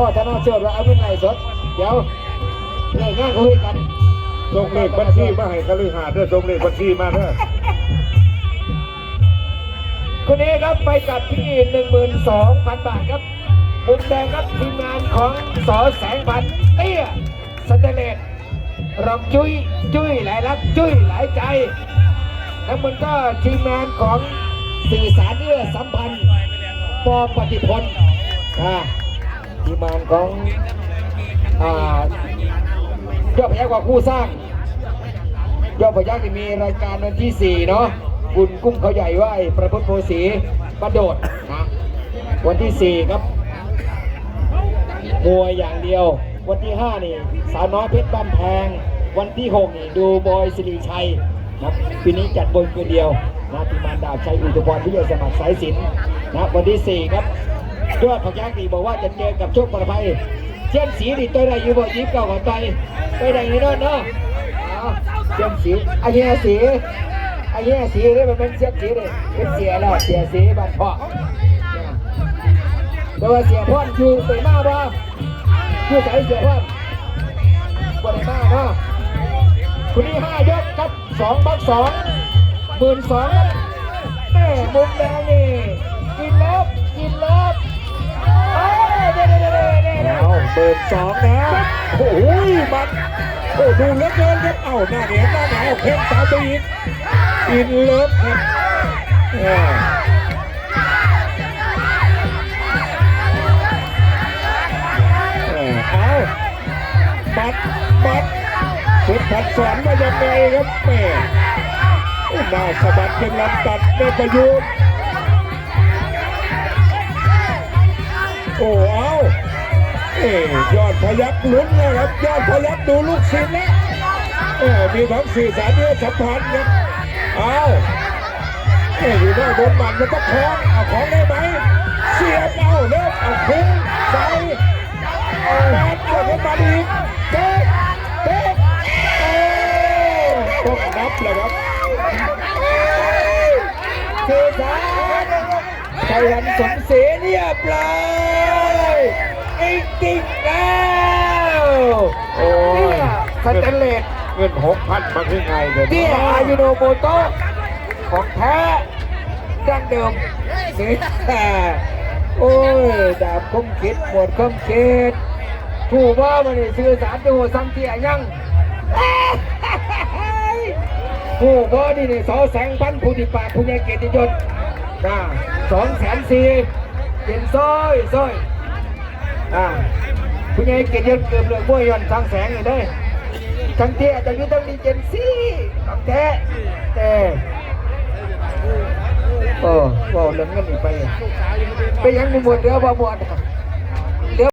พ่อธนาเชิดว่าเอาเป็นไรสด เดี๋ยวเรื่องงานคุยกันส่งเลขบัญชีมาให้กะลือหาเด้อส่งเลขบัญชีมาเด้อคนนี้ครับไปกับที่หนึ่งหมื่นสองพันบาทครับมุมแดงครับทีมงานของสอแสงพันเตี้ยสเตเลตรองจุ้ยจุ้ยหลายรักจุ้ยหลายใจแล้วมันก็ทีมงานของสื่อสารเอื้อสัมพันธ์ปอปฏิพลอ่า ทีมงานของอ่ายอดพยักกว่าคู่สร้างยอดพยักที่มีรายการวันที่ 4 เนาะบุญกุ้งเขาใหญ่ไหวประพุทธโพสีประโดดนะวันที่ 4 ครับมวยอย่างเดียว วันที่ 5 นี่ สาวน้อยเพชรบ้านแพง วันที่ 6 นี่ ดูบอยสิริชัยครับปีนี้จัดบนคนเดียวนะทีมงานดาบชัยอุตพรพิเยสมัครสายสินนะวันที่ 4 ครับ ยอดพยักนี่บอกว่าจะเจอกับโชคประภัยเช่นสีนี่ตัวใดอยู่บ่ยิ้มเก่าของไตตัวใดนี่เนาะเนาะเสียมสีไอ้เหี้ยสีไอ้เหี้ยสีนี่มันเป็นเสียมสีเลยเป็นเสียแล้วเสียสีบ้านพ่อแต่ว่าเสียพ่อนอยู่ไปมาบ่อยู่ใส่เสียพ่อนบ่ได้มาเนาะคุณนี่ห้ายกครับสองบักสองหมื่นสองแม่มุมแดงนี่ เบิร์นสองแล้วโอ้ยมันโอ้ดูเลือเกินครับเอ้าหน้าเหนียหน้าหนาวเพ่งตามไปอีกอินเลิฟครับเอาปัดปัดสุดผัดสอนมายังไงครับแม่หน้าสะบัดเป็นลำตัดได้ประยุทธ์โอ้ ยอดพยักลุ้นนะครับ ยอดพยักดูลูกศิษย์แล้วเออมีทั้งสื่อสารเนื้อสัมพันธ์ครับเอาเอ้ยอยู่หน้าบนมันมันต้องคล้องเอาของได้ไหมเสียบเอาเลิกเอาคุ้งใส่เอาแบนเอาเข้ามาอีกเตะเตะโอ้ต้องนับเลยครับสื่อสารไทยวันสมศรียเรียบร้อยจริงๆแล้ว โอ้ย เนี่ย สแตนเลสเงินหกพันมาที่ไงเดี๋ยวเนี่ยอายุโนโมโตะของแท้ดั้งเดิมนี่โอ้ย ดาบคมคิดหมดคมคิดผู้ว่ามันนี่สื่อสารดูสังเกียยังผู้ว่านี่นี่สอแสงพันผู้ที่ปากผู้ใหญ่เกียรติยศนะสองแสนสี่เป็นซอยซอยอ่าผู้ใหญ่เกียรติยศเกือบเลยบ้วยย้อนทางแสงเลยเด้อ ทั้งเที่จะอยู่ต้องดีเจนซี่ของแท้แต่โอ้โหเรื่องเงินอีกไป ไปยังมีหมดเรือบ่หมด